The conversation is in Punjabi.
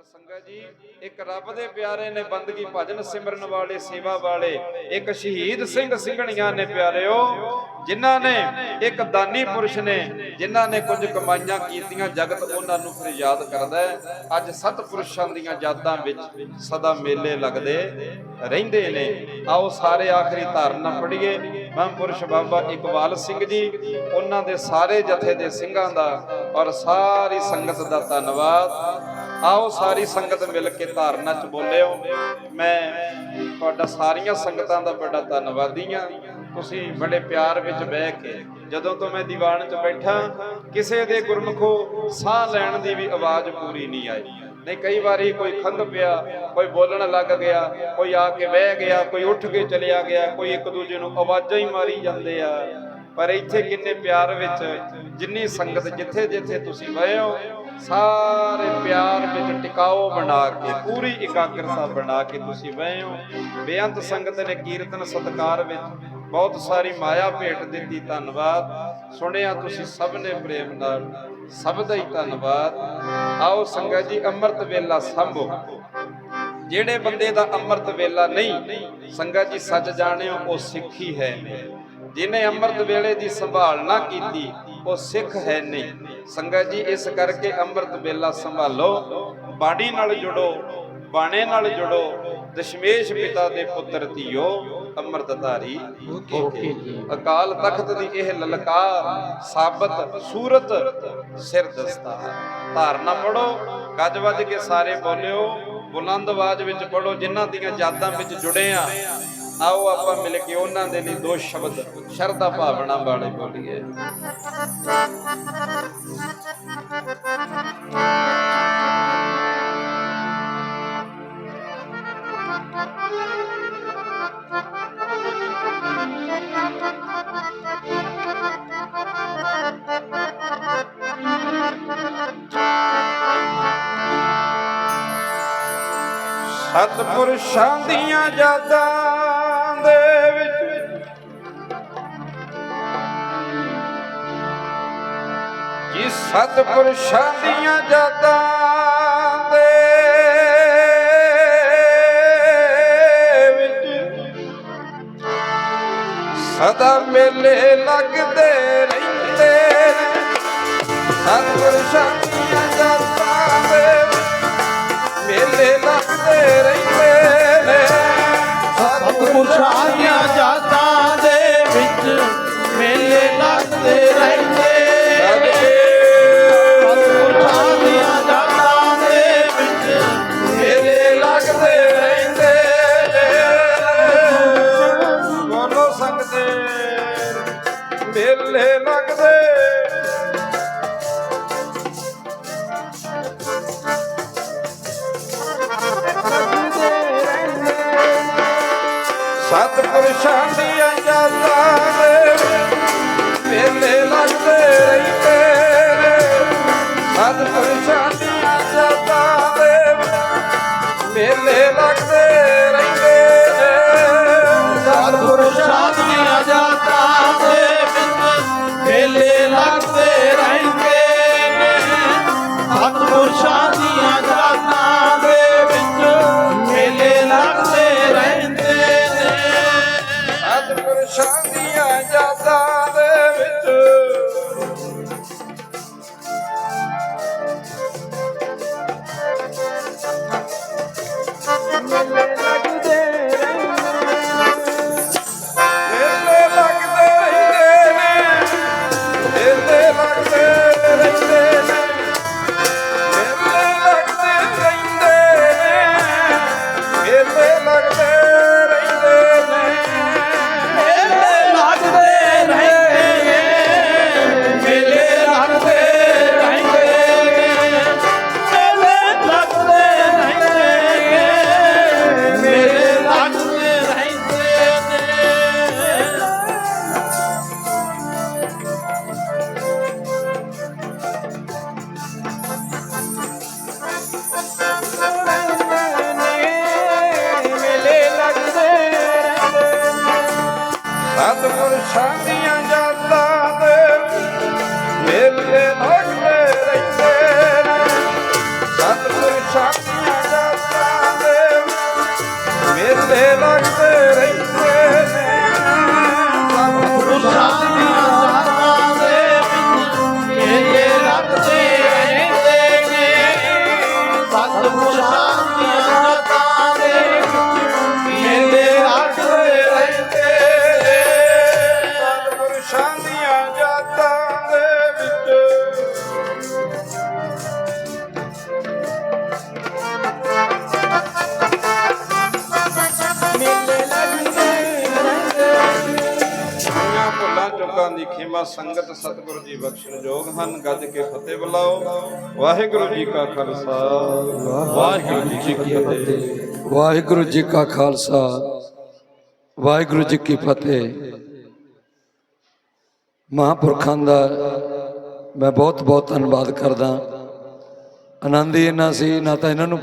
ਪਰ ਸੰਗਤ ਜੀ, ਇੱਕ ਰੱਬ ਦੇ ਪਿਆਰੇ ਨੇ ਬੰਦਗੀ ਭਜਨ ਸਿਮਰਨ ਵਾਲੇ, ਸੇਵਾ ਵਾਲੇ, ਇੱਕ ਸ਼ਹੀਦ ਸਿੰਘ ਸਿੰਘਣੀਆਂ ਨੇ ਪਿਆਰਿਓ, ਜਿਨ੍ਹਾਂ ਨੇ ਇੱਕ ਦਾਨੀ ਪੁਰਸ਼ ਨੇ, ਜਿਨ੍ਹਾਂ ਨੇ ਕੁਝ ਕਮਾਈਆਂ ਕੀਤੀਆਂ, ਜਗਤ ਉਹਨਾਂ ਨੂੰ ਫਿਰ ਯਾਦ ਕਰਦਾ ਹੈ। ਅੱਜ ਸਤ ਪੁਰਸ਼ਾਂ ਦੀਆਂ ਯਾਦਾਂ ਵਿੱਚ ਸਦਾ ਮੇਲੇ ਲੱਗਦੇ ਰਹਿੰਦੇ ਨੇ। ਆਓ ਸਾਰੇ ਆਖਰੀ ਧਾਰਨਾ ਪੜ੍ਹੀਏ। ਮਹਾਂਪੁਰਸ਼ ਬਾਬਾ ਇਕਬਾਲ ਸਿੰਘ ਜੀ, ਉਹਨਾਂ ਦੇ ਸਾਰੇ ਜਥੇ ਦੇ ਸਿੰਘਾਂ ਦਾ ਔਰ ਸਾਰੀ ਸੰਗਤ ਦਾ ਧੰਨਵਾਦ। ਆਓ ਸਾਰੀ ਸੰਗਤ ਮਿਲ ਕੇ ਧਾਰਨਾ ਚ ਬੋਲਿਓ। ਮੈਂ ਤੁਹਾਡਾ ਸਾਰੀਆਂ ਸੰਗਤਾਂ ਦਾ ਬੜਾ ਧੰਨਵਾਦੀ ਹਾਂ। ਤੁਸੀਂ ਬੜੇ ਪਿਆਰ ਵਿੱਚ ਬਹਿ ਕੇ ਜਦੋਂ ਤੋਂ ਮੈਂ ਦੀਵਾਨ 'ਚ ਬੈਠਾ, ਕਿਸੇ ਦੇ ਗੁਰਮਖੋ ਸਾਹ ਲੈਣ ਦੀ ਵੀ ਆਵਾਜ਼ ਪੂਰੀ ਨਹੀਂ ਆਈ। ਨਹੀਂ, ਕਈ ਵਾਰੀ ਕੋਈ ਖੰਗ ਪਿਆ, ਕੋਈ ਬੋਲਣ ਲੱਗ ਗਿਆ, ਕੋਈ ਆ ਕੇ ਬਹਿ ਗਿਆ, ਕੋਈ ਉੱਠ ਕੇ ਚਲਿਆ ਗਿਆ, ਕੋਈ ਇੱਕ ਦੂਜੇ ਨੂੰ ਆਵਾਜ਼ਾਂ ਹੀ ਮਾਰੀ ਜਾਂਦੇ ਆ। ਪਰ ਇੱਥੇ ਕਿੰਨੇ ਪਿਆਰ ਵਿੱਚ ਜਿੰਨੀ ਸੰਗਤ ਜਿੱਥੇ ਜਿੱਥੇ ਤੁਸੀਂ ਬਏ ਹੋ ਸਾਰੇ ਪਿਆਰ ਵਿੱਚ ਟਿਕਾਓ ਬਣਾ ਕੇ, ਪੂਰੀ ਇਕਾਗਰਤਾ ਬਣਾ ਕੇ ਤੁਸੀਂ ਬਏ ਹੋ। ਬੇਅੰਤ ਸੰਗਤ ਨੇ ਕੀਰਤਨ ਸਤਕਾਰ ਵਿੱਚ ਬਹੁਤ ਸਾਰੀ ਮਾਇਆ ਭੇਟ ਦਿੱਤੀ, ਧੰਨਵਾਦ। ਸੁਣਿਆ ਤੁਸੀਂ ਸਭ ਨੇ ਪ੍ਰੇਮ ਨਾਲ, ਸਭ ਦਾ ਹੀ ਧੰਨਵਾਦ। ਆਓ ਸੰਗਤ ਜੀ, ਅੰਮ੍ਰਿਤ ਵੇਲਾ ਸੰਭੋ। ਜਿਹੜੇ ਬੰਦੇ ਦਾ ਅੰਮ੍ਰਿਤ ਵੇਲਾ ਨਹੀਂ, ਸੰਗਤ ਜੀ ਸੱਚ ਜਾਣਿਓ, ਉਹ ਸਿੱਖੀ ਹੈ। ਜਿਹਨੇ ਅੰਮ੍ਰਿਤ ਵੇਲੇ ਦੀ ਸੰਭਾਲ ਨਾ ਕੀਤੀ, ਉਹ ਸਿੱਖ ਹੈ ਨਹੀਂ। ਸੰਗਤ ਜੀ ਇਸ ਕਰਕੇ ਅੰਮ੍ਰਿਤ ਵੇਲਾ ਸੰਭਾਲੋ ਬਾਣੀ ਨਾਲ ਜੁੜੋ ਬਾਣੇ ਨਾਲ ਜੁੜੋ ਦਸ਼ਮੇਸ਼ ਪਿਤਾ ਦੇ ਪੁੱਤਰ ਧੀਓ ਅੰਮ੍ਰਿਤਧਾਰੀ ਹੋ ਕੇ ਅਕਾਲ ਤਖਤ ਦੀ ਇਹ ਲਲਕਾਰ ਸਾਬਤ ਸੂਰਤ ਸਿਰ ਦਸਤਾ। ਧਾਰਨਾ ਪੜੋ ਗੱਜ ਵੱਜ ਕੇ ਸਾਰੇ ਬੋਲਿਓ ਬੁਲੰਦ ਆਵਾਜ਼ ਵਿੱਚ ਪੜੋ ਜਿਨ੍ਹਾਂ ਦੀਆਂ ਯਾਦਾਂ ਵਿੱਚ ਜੁੜੇ ਆ। ਆਓ ਆਪਾਂ ਮਿਲ ਕੇ ਉਹਨਾਂ ਦੇ ਲਈ ਦੋ ਸ਼ਬਦ, ਸ਼ਰਧਾ ਭਾਵਨਾ ਵਾਲੇ ਬੋਲੀਏ। ਸਤਿਪੁਰਸ਼ਾਂ ਦੀਆਂ ਯਾਦਾਂ ਦੇ ਵਿੱਚ। ਜੀ ਸਤਿਪੁਰਸ਼ਾਂ ਦੀਆਂ ਯਾਦਾਂ ਦੇ ਵਿੱਚ। ਸਦਾ ਮੇਲੇ ਲੱਗਦੇ ਰਹਿੰਦੇ ਨੇ। उठाया जाता ਸਤਿਗੁਰ ਸ਼ਾਂਤੀ ਅੰਜਾਤਾ Charlie. ਦੁਨੀਆਂ ਦੀ ਖਿਮਾ ਸੰਗਤ ਸਤਿਗੁਰੂ ਜੀ ਬਖਸ਼ਣ ਯੋਗ ਹਨ। ਗੱਜ ਕੇ ਫਤਿਹ ਬੁਲਾਓ। ਵਾਹਿਗੁਰੂ ਜੀ ਕਾ ਖਾਲਸਾ। ਵਾਹਿਗੁਰੂ ਜੀ ਕੀ ਫਤਿਹ। ਵਾਹਿਗੁਰੂ ਜੀ ਕਾ ਖਾਲਸਾ। ਵਾਹਿਗੁਰੂ ਜੀ ਕੀ ਫਤਿਹ। ਮਹਾਂਪੁਰਖਾਂ ਦਾ ਮੈਂ ਬਹੁਤ ਬਹੁਤ ਧੰਨਵਾਦ ਕਰਦਾ। ਆਨੰਦ ਹੀ ਇੰਨਾ ਸੀ, ਨਾ ਤਾਂ ਇਹਨਾਂ ਨੂੰ